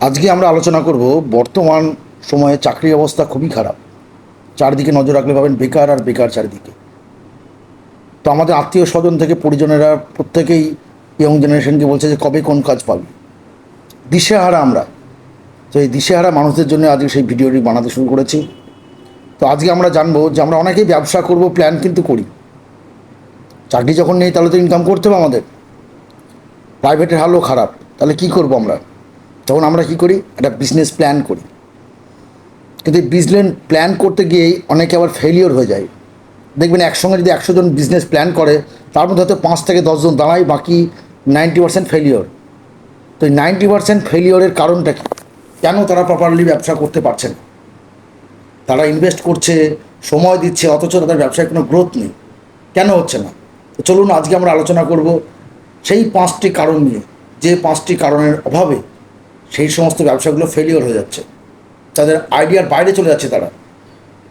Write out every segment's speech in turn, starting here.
আজকে আমরা আলোচনা করব বর্তমান সময়ে চাকরির অবস্থা খুবই খারাপ। চারদিকে নজর রাখলে পাবেন বেকার আর বেকার চারিদিকে। তো আমাদের আত্মীয় স্বজন থেকে পরিজনেরা প্রত্যেকেই ইয়ং জেনারেশনকে বলছে যে, কবে কোন কাজ পাবি? দিশেহারা আমরা। তো এই দিশেহারা মানুষদের জন্য আজকে সেই ভিডিওটি বানাতে শুরু করেছি। তো আজকে আমরা জানব যে আমরা অনেকেই ব্যবসা করব প্ল্যান কিন্তু করি। চাকরি যখন নেই তাহলে তো ইনকাম করতে হবে আমাদের। প্রাইভেটের হালও খারাপ। তাহলে কি করব আমরা? তখন আমরা কি করি? একটা বিজনেস প্ল্যান করি। কিন্তু এই বিজনেস প্ল্যান করতে গিয়েই অনেকে আবার ফেলিওর হয়ে যায়। দেখবেন একসঙ্গে যদি একশো জন বিজনেস প্ল্যান করে, তার মধ্যে হয়তো পাঁচ থেকে দশজন দাঁড়ায়, বাকি নাইনটি পার্সেন্ট ফেলিওর তো এই নাইনটি পার্সেন্ট ফেলিওরের কারণটা কি? কেন তারা প্রপারলি ব্যবসা করতে পারছে না? তারা ইনভেস্ট করছে, সময় দিচ্ছে, অথচ তাদের ব্যবসায় কোনো গ্রোথ নেই। কেন হচ্ছে না? তো চলুন আজকে আমরা আলোচনা করব সেই পাঁচটি কারণ নিয়ে। যে পাঁচটি কারণের অভাবে সেই সমস্ত ব্যবসাগুলো ফেলিওর হয়ে যাচ্ছে। তাদের আইডিয়ার বাইরে চলে যাচ্ছে তারা।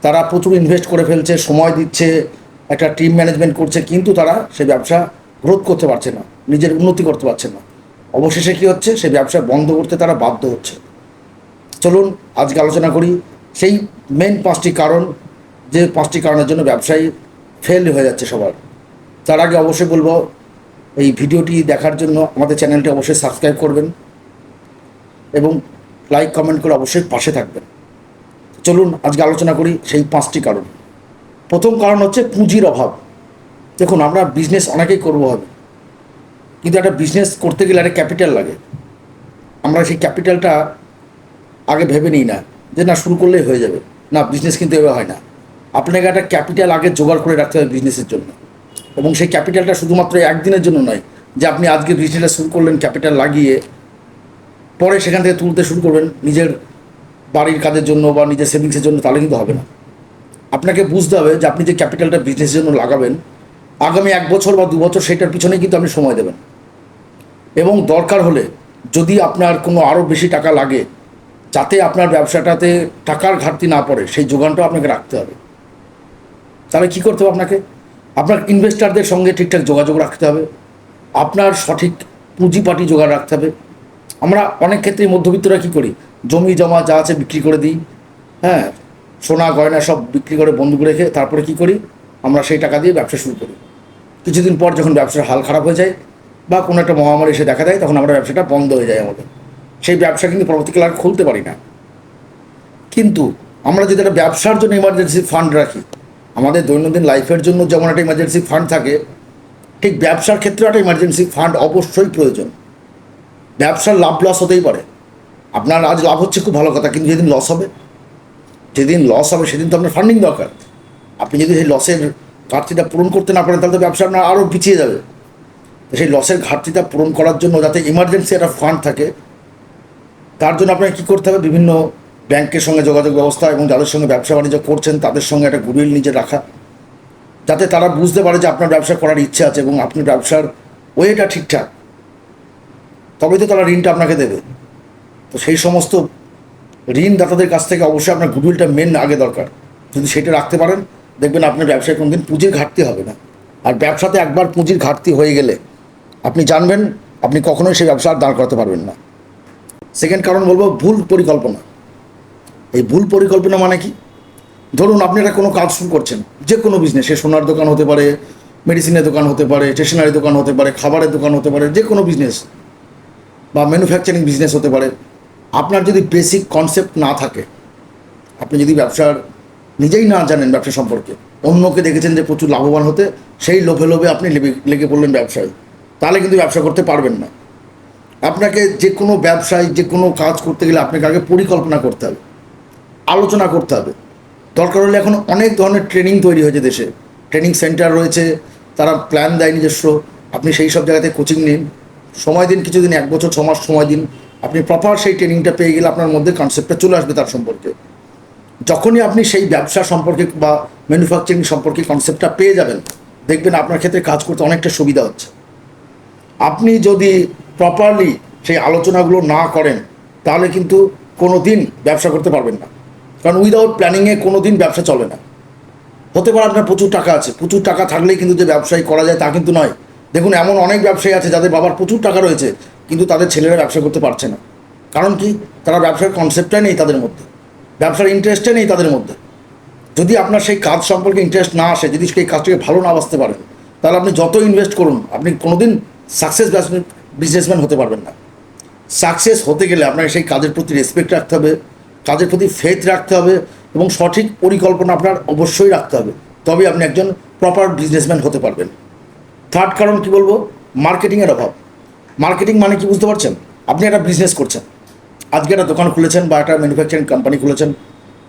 তারা প্রচুর ইনভেস্ট করে ফেলছে, সময় দিচ্ছে, একটা টিম ম্যানেজমেন্ট করছে, কিন্তু তারা সেই ব্যবসা গ্রোথ করতে পারছে না, নিজের উন্নতি করতে পারছে না। অবশেষে কী হচ্ছে? সেই ব্যবসা বন্ধ করতে তারা বাধ্য হচ্ছে। চলুন, আজকে আলোচনা করি সেই মেন পাঁচটি কারণ, যে পাঁচটি কারণের জন্য ব্যবসায়ী ফেল হয়ে যাচ্ছে সবার। তার আগে অবশ্যই বলব, এই ভিডিওটি দেখার জন্য আমাদের চ্যানেলটি অবশ্যই সাবস্ক্রাইব করবেন। এবং লাইক কমেন্ট করে অবশ্যই পাশে থাকবেন। চলুন, আজকে আলোচনা করি সেই পাঁচটি কারণ। প্রথম কারণ হচ্ছে পুঁজির অভাব। দেখুন, আমরা বিজনেস অনেকেই করব হবে কিন্তু একটা বিজনেস করতে গেলে একটা ক্যাপিটাল লাগে। আমরা সেই ক্যাপিটালটা আগে ভেবে নিই না যে না, শুরু করলেই হয়ে যাবে। না বিজনেস কিন্তু এভাবে হয় না। আপনাকে একটা ক্যাপিটাল আগে জোগাড় করে রাখতে হবে বিজনেসের জন্য। এবং সেই ক্যাপিটালটা শুধুমাত্র একদিনের জন্য নয়, যে আপনি আজকে বিজনেসটা শুরু করলেন ক্যাপিটাল লাগিয়ে পরে সেখান থেকে তুলতে শুরু করবেন, নিজের বাড়ির কাজের জন্য বা নিজের সেভিংসের জন্য, তাহলে কিন্তু হবে না। আপনাকে বুঝতে হবে যে আপনি যে ক্যাপিটালটা বিজনেসের জন্য লাগাবেন, আগামী এক বছর বা দু বছর সেটার পিছনে কিন্তু আপনি সময় দেবেন। এবং দরকার হলে যদি আপনার কোনো আরও বেশি টাকা লাগে, যাতে আপনার ব্যবসাটাতে টাকার ঘাটতি না পড়ে, সেই যোগানটাও আপনাকে রাখতে হবে। তাহলে কী করতে হবে আপনাকে? আপনার ইনভেস্টারদের সঙ্গে ঠিকঠাক যোগাযোগ রাখতে হবে। আপনার সঠিক পুঁজিপাটি জোগাড় রাখতে হবে। আমরা অনেক ক্ষেত্রে মধ্যবিত্তরা কী করি? জমি, জমা যা আছে বিক্রি করে দিই হ্যাঁ? সোনা, গয়না সব বিক্রি করে বন্ধুক রেখে তারপরে কী করি? আমরা সেই টাকা দিয়ে ব্যবসা শুরু করি। কিছুদিন পর যখন ব্যবসার হাল খারাপ হয়ে যায় বা কোনো একটা মহামারী এসে দেখা দেয়, তখন আমরা ব্যবসাটা বন্ধ হয়ে যায় আমাদের। সেই ব্যবসা কিন্তু পরবর্তীকালে আর খুলতে পারি না। কিন্তু আমরা যদি একটা ব্যবসার জন্য ইমার্জেন্সি ফান্ড রাখি, আমাদের দৈনন্দিন লাইফের জন্য যেমন একটা ইমার্জেন্সি ফান্ড থাকে, ঠিক ব্যবসার ক্ষেত্রে একটা ইমার্জেন্সি ফান্ড অবশ্যই প্রয়োজন। ব্যবসার লাভ লস হতেই পারে। আপনার আজ লাভ হচ্ছে খুব ভালো কথা, কিন্তু যেদিন লস হবে, যেদিন লস হবে, সেদিন তো আপনার ফান্ডিং দরকার। আপনি যদি সেই লসের ঘাটতিটা পূরণ করতে না পারেন, তাহলে তো ব্যবসা আপনার আরও পিছিয়ে যাবে। সেই লসের ঘাটতিটা পূরণ করার জন্য যাতে ইমার্জেন্সি একটা ফান্ড থাকে, তার জন্য আপনাকে কী করতে হবে? বিভিন্ন ব্যাংকের সঙ্গে যোগাযোগ ব্যবস্থা এবং যাদের সঙ্গে ব্যবসা বাণিজ্য করছেন, তাদের সঙ্গে একটা গুডউইল নিজে রাখা। যাতে তারা বুঝতে পারে যে আপনার ব্যবসা করার ইচ্ছে আছে এবং আপনার ব্যবসার ওয়েটা ঠিকঠাক। তবেই তো তারা ঋণটা আপনাকে দেবে। তো সেই সমস্ত ঋণদাতাদের কাছ থেকে অবশ্যই আপনার গুডউইলটা মেন আগে দরকার। যদি সেটা রাখতে পারেন, দেখবেন আপনার ব্যবসায় কোনোদিন পুঁজির ঘাটতি হবে না। আর ব্যবসাতে একবার পুঁজির ঘাটতি হয়ে গেলে আপনি জানবেন, আপনি কখনোই সেই ব্যবসা আর দাঁড় করাতে পারবেন না। সেকেন্ড কারণ বলব, ভুল পরিকল্পনা। এই ভুল পরিকল্পনা মানে কি? ধরুন আপনি একটা কোনো কাজ শুরু করছেন, যে কোনো বিজনেস সে সোনার দোকান হতে পারে মেডিসিনের দোকান হতে পারে স্টেশনারি দোকান হতে পারে, খাবারের দোকান হতে পারে, যে কোনো বিজনেস বা ম্যানুফ্যাকচারিং বিজনেস হতে পারে। আপনার যদি বেসিক কনসেপ্ট না থাকে, আপনি যদি ব্যবসার নিজেই না জানেন ব্যবসা সম্পর্কে, অন্যকে দেখেছেন যে প্রচুর লাভবান হতে, সেই লোভে লোভে আপনি লেগে পড়লেন ব্যবসায়। তাহলে কিন্তু ব্যবসা করতে পারবেন না। আপনাকে যে কোনো ব্যবসায় যে কোনো কাজ করতে গেলে আপনাকে আগে পরিকল্পনা করতে হবে, আলোচনা করতে হবে। দরকার হলে এখন অনেক ধরনের ট্রেনিং তৈরি হয়েছে দেশে। ট্রেনিং সেন্টার রয়েছে, তারা প্ল্যান দেয় নিজস্ব। আপনি সেই সব জায়গাতে কোচিং নিন। সময় দিন, কিছুদিন, এক বছর, ছ মাস সময় দিন। আপনি প্রপার সেই ট্রেনিংটা পেয়ে গেলে আপনার মধ্যে কনসেপ্টটা চলে আসবে তার সম্পর্কে। যখনই আপনি সেই ব্যবসা সম্পর্কে বা ম্যানুফ্যাকচারিং সম্পর্কে কনসেপ্টটা পেয়ে যাবেন, দেখবেন আপনার ক্ষেত্রে কাজ করতে অনেকটা সুবিধা হচ্ছে। আপনি যদি প্রপারলি সেই আলোচনাগুলো না করেন, তাহলে কিন্তু কোনো দিন ব্যবসা করতে পারবেন না। কারণ উইদাউট প্ল্যানিংয়ে কোনো দিন ব্যবসা চলে না। হতে পারে আপনার প্রচুর টাকা আছে, প্রচুর টাকা থাকলেই কিন্তু যে ব্যবসায়ী করা যায় তা কিন্তু নয়। দেখুন, এমন অনেক ব্যবসায়ী আছে যাদের বাবার প্রচুর টাকা রয়েছে, কিন্তু তাদের ছেলেরা ব্যবসা করতে পারছে না। কারণ কি? তারা ব্যবসার কনসেপ্টটাই নেই তাদের মধ্যে। ব্যবসার ইন্টারেস্টটাই নেই তাদের মধ্যে। যদি আপনার সেই কাজ সম্পর্কে ইন্টারেস্ট না আসে, যদি সেই কাজটাকে ভালো না বাঁচতে পারেন, তাহলে আপনি যত ইনভেস্ট করুন, আপনি কোনোদিন সাকসেস বিজনেসম্যান হতে পারবেন না। সাকসেস হতে গেলে আপনাকে সেই কাজের প্রতি রেসপেক্ট রাখতে হবে, কাজের প্রতি ফেথ রাখতে হবে, এবং সঠিক পরিকল্পনা আপনার অবশ্যই রাখতে হবে। তবে আপনি একজন প্রপার বিজনেসম্যান হতে পারবেন। থার্ড কারণ কি বলব? মার্কেটিংয়ের অভাব। মার্কেটিং মানে কি বুঝতে পারছেন? আপনি একটা বিজনেস করছেন। আজকে একটা দোকান খুলেছেন বা একটা ম্যানুফ্যাকচারিং কোম্পানি খুলেছেন।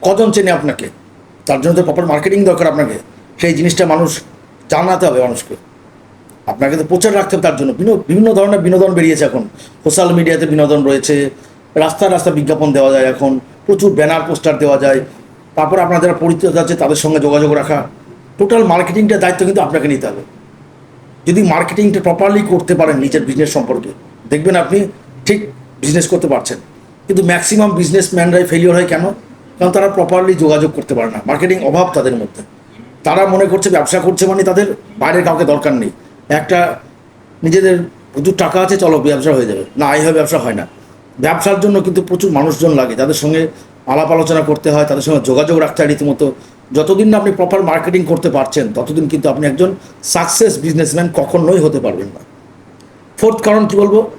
কজন চেনে আপনাকে? তার জন্য তো প্রপার মার্কেটিং দরকার আপনাকে। সেই জিনিসটা মানুষ জানাতে হবে মানুষকে। আপনাকে তো প্রচার রাখতে হবে তার জন্য। বিভিন্ন- ধরনের বিনোদন বেরিয়েছে এখন। সোশ্যাল মিডিয়াতে বিনোদন রয়েছে। রাস্তায় রাস্তা বিজ্ঞাপন দেওয়া যায় এখন। প্রচুর ব্যানার পোস্টার দেওয়া যায়। তারপর আপনার যারা পরিচিত আছে তাদের সঙ্গে যোগাযোগ রাখা। টোটাল মার্কেটিংটার দায়িত্ব কিন্তু আপনাকে নিতে হবে। যদি মার্কেটিংটা প্রপারলি করতে পারেন নিজের বিজনেস সম্পর্কে। দেখবেন আপনি ঠিক বিজনেস করতে পারছেন। কিন্তু ম্যাক্সিমাম বিজনেসম্যানরাই ফেলিওর হয় কেন? কারণ তারা প্রপারলি যোগাযোগ করতে পারে না। মার্কেটিং অভাব তাদের মধ্যে। তারা মনে করছে ব্যবসা করছে মানে তাদের বাইরের কাউকে দরকার নেই। একটা নিজেদের প্রচুর টাকা আছে, চলো ব্যবসা হয়ে যাবে। না এই হয় ব্যবসা হয় না। ব্যবসার জন্য কিন্তু প্রচুর মানুষজন লাগে। তাদের সঙ্গে আলাপ আলোচনা করতে হয়, তাদের সঙ্গে যোগাযোগ রাখতে হয় রীতিমতো। যতদিন না আপনি প্রপার মার্কেটিং করতে পারছেন, ততদিন কিন্তু আপনি একজন সাকসেস বিজনেসম্যান কখনোই হতে পারবেন না। ফোর্থ কারণ কি বলব?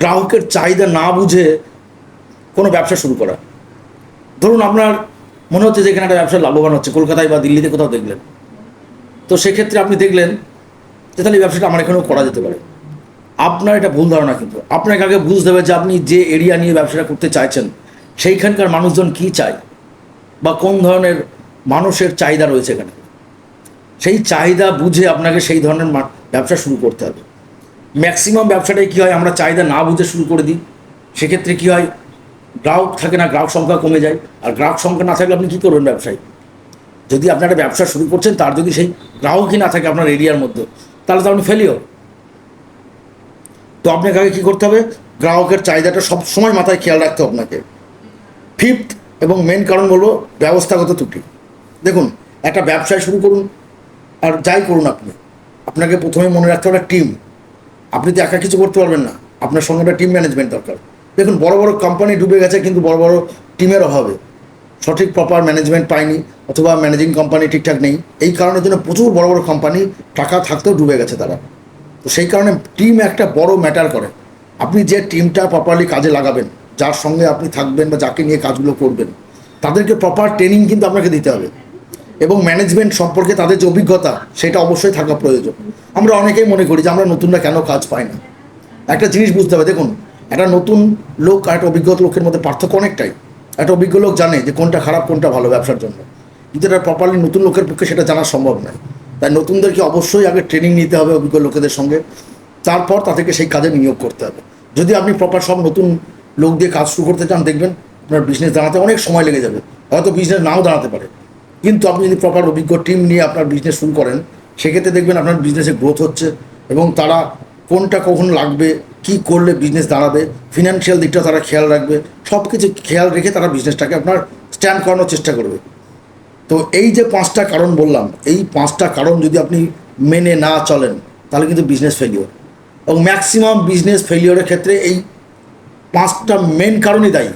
গ্রাহকের চাহিদা না বুঝে কোনো ব্যবসা শুরু করা। ধরুন আপনার মনে হচ্ছে যে এখানে একটা ব্যবসা লাভবান হচ্ছে, কলকাতায় বা দিল্লিতে কোথাও দেখলেন। তো সেক্ষেত্রে আপনি দেখলেন যে তাহলে এই ব্যবসাটা আমার এখানেও করা যেতে পারে। আপনার এটা ভুল ধারণা কিন্তু। আপনাকে আগে বুঝতে হবে যে আপনি যে এরিয়া নিয়ে ব্যবসাটা করতে চাইছেন, সেইখানকার মানুষজন কী চায়? বা কোন ধরনের মানুষের চাহিদা রয়েছে এখানে। সেই চাহিদা বুঝে আপনাকে সেই ধরনের ব্যবসা শুরু করতে হবে। ম্যাক্সিমাম ব্যবসাটাই কী হয়, আমরা চাহিদা না বুঝে শুরু করে দিই। সেক্ষেত্রে কী হয়, গ্রাহক থাকে না, গ্রাহক সংখ্যা কমে যায়। আর গ্রাহক সংখ্যা না থাকলে আপনি কী করবেন ব্যবসায়? যদি আপনার একটা ব্যবসা শুরু করছেন, তার যদি সেই গ্রাহকই না থাকে আপনার এরিয়ার মধ্যে, তাহলে তো আপনি ফেলিও তো আপনাকে আগে কী করতে হবে, গ্রাহকের চাহিদাটা সব সময় মাথায় খেয়াল রাখতে হবে আপনাকে। ফিফথ এবং মেন কারণ বলব ব্যবস্থাগত ত্রুটি। দেখুন, একটা ব্যবসায় শুরু করুন আর যাই করুন আপনি। আপনাকে প্রথমে মনে রাখতে হবে টিম আপনি তো একা কিছু করতে পারবেন না। আপনার সঙ্গে একটা টিম ম্যানেজমেন্ট দরকার। দেখুন, বড় বড় কোম্পানি ডুবে গেছে কিন্তু বড় বড় টিমের অভাবে। সঠিক প্রপার ম্যানেজমেন্ট পায়নি অথবা ম্যানেজিং কোম্পানি ঠিকঠাক নেই। এই কারণের জন্য প্রচুর বড় বড় কোম্পানি টাকা থাকতেও ডুবে গেছে তারা। তো সেই কারণে টিম একটা বড় ম্যাটার করে। আপনি যে টিমটা প্রপারলি কাজে লাগাবেন, যার সঙ্গে আপনি থাকবেন বা যাকে নিয়ে কাজগুলো করবেন, তাদেরকে প্রপার ট্রেনিং কিন্তু আপনাকে দিতে হবে। এবং ম্যানেজমেন্ট সম্পর্কে তাদের যে অভিজ্ঞতা, সেটা অবশ্যই থাকা প্রয়োজন। আমরা অনেকেই মনে করি যে আমরা নতুনরা কেন কাজ পাই না? একটা জিনিস বুঝতে হবে, দেখুন, একটা নতুন লোক আর একটা অভিজ্ঞ লোকের মধ্যে পার্থক্য অনেকটাই। একটা অভিজ্ঞ লোক জানে যে কোনটা খারাপ, কোনটা ভালো ব্যবসার জন্য। কিন্তু এটা প্রপারলি নতুন লোকের পক্ষে সেটা জানা সম্ভব নয়। তাই নতুনদেরকে অবশ্যই আগে ট্রেনিং নিতে হবে অভিজ্ঞ লোকেদের সঙ্গে। তারপর তাদেরকে সেই কাজে নিয়োগ করতে হবে। যদি আপনি প্রপার সব নতুন লোক দিয়ে কাজ শুরু করতে চান, দেখবেন আপনার বিজনেস দাঁড়াতে অনেক সময় লেগে যাবে। হয়তো বিজনেস নাও দাঁড়াতে পারে। কিন্তু আপনি যদি প্রপার অভিজ্ঞ টিম নিয়ে আপনার বিজনেস শুরু করেন, সেক্ষেত্রে দেখবেন আপনার বিজনেসে গ্রোথ হচ্ছে এবং তারা কোনটা কখন লাগবে, কি করলে বিজনেস দাঁড়াবে ফিনান্সিয়াল দিকটা তারা খেয়াল রাখবে সব কিছু খেয়াল রেখে তারা বিজনেসটাকে আপনার স্ট্যান্ড করানোর চেষ্টা করবে। তো এই যে পাঁচটা কারণ বললাম, এই পাঁচটা কারণ যদি আপনি মেনে না চলেন, তাহলে কিন্তু বিজনেস ফেলিওর এবং ম্যাক্সিমাম বিজনেস ফেলিওরের ক্ষেত্রে এই পাঁচটা মেন কারণই দায়ী।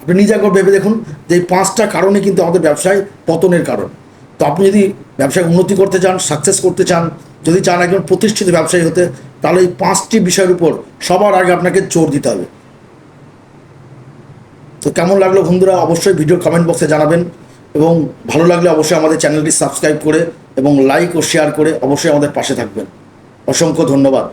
আপনি নিজে একবার ভেবে দেখুন যে এই পাঁচটা কারণে কিন্তু আমাদের ব্যবসায় পতনের কারণ। তো আপনি যদি ব্যবসায় উন্নতি করতে চান সাকসেস করতে চান, যদি চান একজন প্রতিষ্ঠিত ব্যবসায়ী হতে, তাহলে এই পাঁচটি বিষয়ের উপর সবার আগে আপনাকে জোর দিতে হবে। তো কেমন লাগল বন্ধুরা? অবশ্যই ভিডিও কমেন্ট বক্সে জানাবেন এবং ভালো লাগলে অবশ্যই আমাদের চ্যানেলটি সাবস্ক্রাইব করে এবং লাইক ও শেয়ার করে অবশ্যই আমাদের পাশে থাকবেন। অসংখ্য ধন্যবাদ।